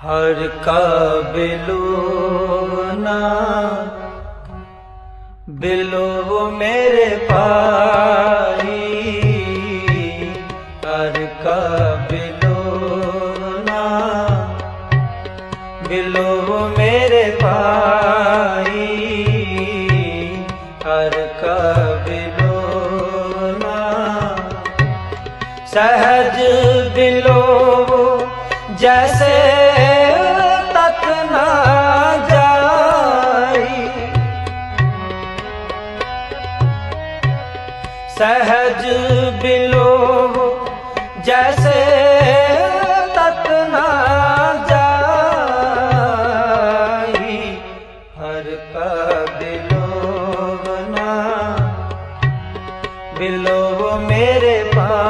ਹਰ ਕਾ ਨਾ, ਬਿਲੋ ਮੇਰੇ ਪਾਈ ਹਰ ਕਾ ਨਾ, ਬਿਲੋ ਮੇਰੇ ਪਾਈ ਹਰ ਕਾ ਨਾ। ਸਹਜ ਬਿਲੋ ਜੈਸੇ ਸਹਿਜ ਬਿਲੋ ਜੈਸੇ ਤਤ ਨਾ ਜਾਈ ਹਰ ਕਾ ਬਿਲੋਵਨਾ ਬਿਲੋ ਮੇਰੇ ਪਾ